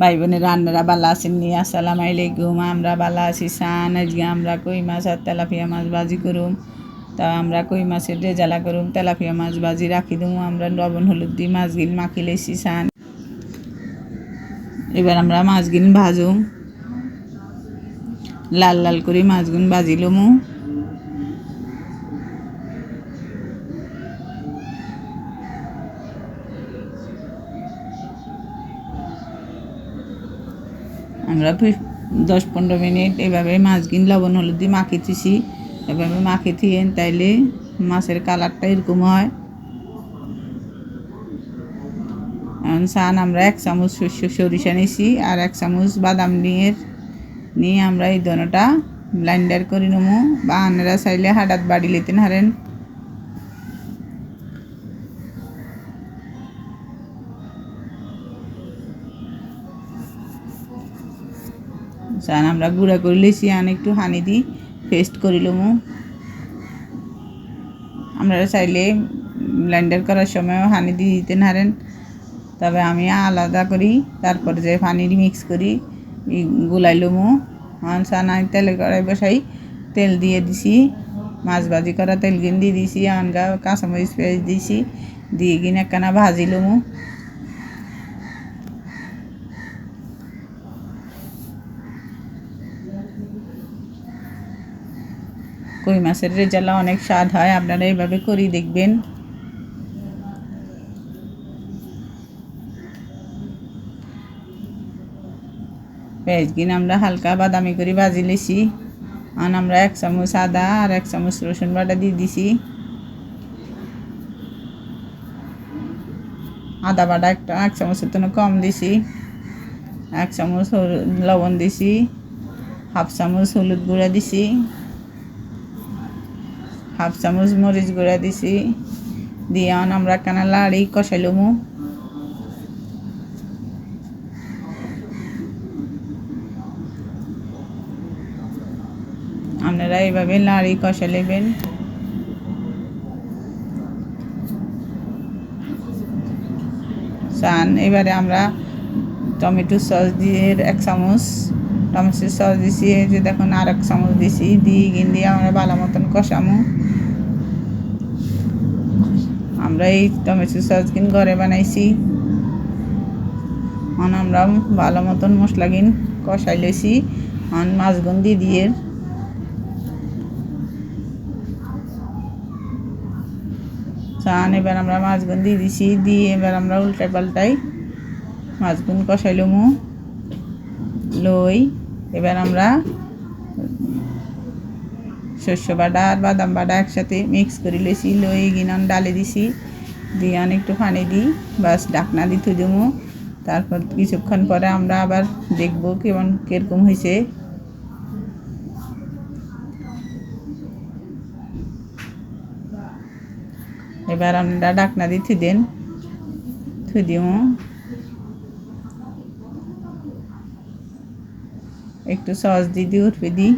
ভাই বোনেরা আন্নারা বালা আসেননি আসসালামু আলাইকুম। আমরা বালা আছি, সান। আজকে আমরা কই মাছ আর তেলাপিয়া মাছ ভাজি করুম। তা আমরা কই মাছের রেজালা করুম, তেলাপিয়া মাছ ভাজি রাখি দেবো আমরা লবণ, হলুদ দিয়ে মাছগিল মাখি লেছি সান। এবার আমরা মাছগিন ভাজুম। লাল লাল করে মাছগুন ভাজি আমরা দশ পনেরো মিনিট এভাবে মাছগিন লবণ, হলুদ দিয়ে মাখি থুছি এভাবে মাখি থিয়েন তাইলে মাছের কালারটা এরকম হয়। এখন সান আমরা এক চামচ শস্য, সরিষা নিছি আর এক চামচ বাদাম নিয়ে নিয়ে আমরা এই দোনোটা ব্লাইন্ডার করে নেব। বা আনেরা চাইলে হাডাত বাড়ি লেতেন হারেন। চান আমরা গুঁড়া করে লিছি, আন একটু হানি দিই পেস্ট করে লমু। আপনারা চাইলে ব্লেন্ডার করার সময়ও হানি দিয়ে দিতে নারেন। তবে আমি আলাদা করি, তারপরে যে পানি মিক্স করি গুলাই লমু। আমি তেলে কড়াই বসাই, তেল দিয়ে দিছি। মাছ ভাজি করা তেল গিন দিয়ে দিছি, আনগা কাঁচামরিচ পেঁয়াজ দিছি, দিয়ে গিন একখানা ভাজি লমু। কই মাছের রেজালা অনেক স্বাদ হয়, আপনারা এইভাবে করেই দেখবেন। পেঁয়াজ গিন আমরা হালকা বাদামি করে ভাজি লেছি। আর আমরা এক চামচ আদা আর এক চামচ রসুন বাটা দিয়ে দিছি। আদা বাটা একটা, এক চামচের জন্য কম দিছি। এক চামচ লবণ দিছি। হাফ চামচ হলুদ গুঁড়া দিছি। হাফ চামচ মরিচ গুঁড়া দিছি। দিয়ে আমরা কানা লাড়ি কষাইলমু আপনারা এইভাবে লাড়ি কষা নেবেন। চান, এবারে আমরা টমেটো সস দিয়ে এক চামচ টমেটো সস দিছি, এই যে দেখুন আর এক চামচ দিছি, দিয়ে গিন দিয়ে আমরা ভালো মতন কষামো। আমরা এই টমেটো সস কিন ঘরে বানাইছি। এখন আমরা ভালো মতন মশলা কিন কষাই লেছি এখন মাছগুন দিয়ে দিয়ে। চান, এবার আমরা মাছগুন দিয়ে দিছি, দিয়ে এবার আমরা উল্টাই পাল্টাই মাছগুন কষাইলমু লই এবার আমরা শস্য বাটা আর বাদাম বাটা একসাথে মিক্স করে লেছি লই গিনন ডালে দিছি, দিয়ে অনেক একটু পানি দিই, বাস ডাকনা দিতে দেবো তারপর কিছুক্ষণ পরে আমরা আবার দেখব কেমন, কীরকম হয়েছে। এবার আমরা ডাকনা দিয়ে থুই দেন একটু সস দিয়ে দিয়ে উঠবে দিই।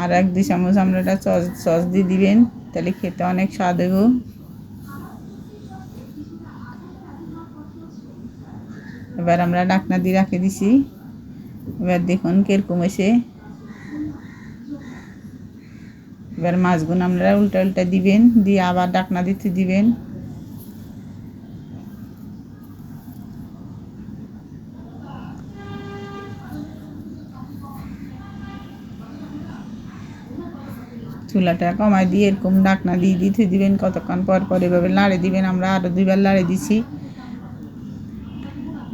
আর এক দুই চামচ এটা সস সস দিয়ে দিবেন, তাহলে খেতে অনেক স্বাদ হইব। এবার আমরা ডাকনা দিয়ে রাখে দিছি। এবার দেখুন কীরকম এসে এবার মাছগুলো আপনারা উল্টা উল্টা দিবেন, দিয়ে আবার ডাকনা দিতে দিবেন। চুলাটা কমাই দিয়ে এরকম ডাকনা দিয়ে দিতে দিবেন। কতক্ষণ পর পর এভাবে লাড়ে দিবেন। আমরা আরও দুইবার লাড়ে দিছি।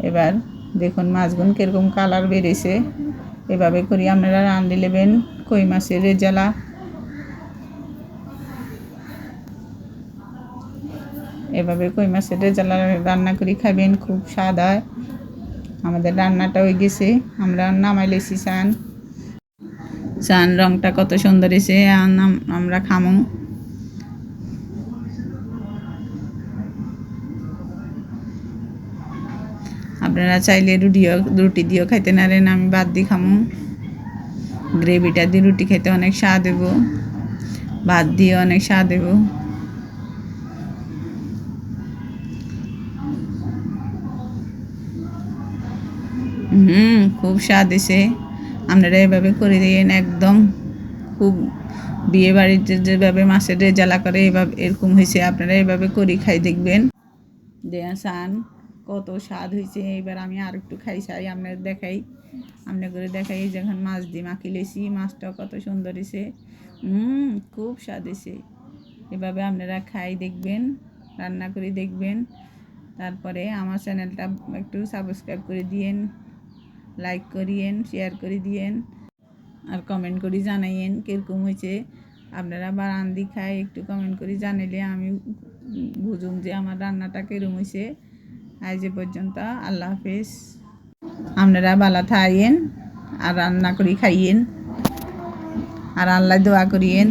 এবার দেখুন মাছগুন কীরকম কালার বেড়েছে এভাবে করি আপনারা রান্না নেবেন কই মাছের রেজালা এভাবে কই মাছের রেজালা রান্না করে খাবেন খুব স্বাদ হয়। আমাদের রান্নাটা হয়ে গেছে। আমরা নামাই লেছি চান। চান, রংটা কত সুন্দর এসে আমরা খামো। আপনারা চাইলে রুটিও, রুটি দিয়েও খাইতে নারেন আমি বাদ দিয়ে খামো। গ্রেভিটা দিয়ে রুটি খেতে অনেক স্বাদ দেব ভাত দিয়ে অনেক স্বাদ দেব হুম, খুব স্বাদ এসে আপনারা এভাবে করে দিন একদম খুব বিয়ে বাড়িতে যেভাবে মাছের রেজালা করে এভাবে এরকম হয়েছে, আপনারা এভাবে করে খাই দেখবেন। দেয়া সান, কত স্বাদ হয়েছে। এবার আমি আর একটু খাই চাই আপনার দেখাই। আপনার করে দেখাই যখন মাছ দিয়ে মাখি লেছি। মাছটাও কত সুন্দর হয়েছে। হুম, খুব স্বাদ হয়েছে। এভাবে আপনারা খাই দেখবেন, রান্না করে দেখবেন। তারপরে আমার চ্যানেলটা একটু সাবস্ক্রাইব করে দিয়েন। লাইক করিয়েন শেয়ার করে দিয়েন আর কমেন্ট করে জানাইয়েন কীরকম হয়েছে। আপনারা বা রান্দি খাই একটু কমেন্ট করে জানাইলে আমি বুঝুম যে আমার রান্নাটা কীরকম হয়েছে। আজ এ পর্যন্ত আল্লাহ হাফেজ। আপনারা বালা থাইয়েন আর রান্না করে খাইয়েন। আর আল্লাহ দোয়া করিয়েন।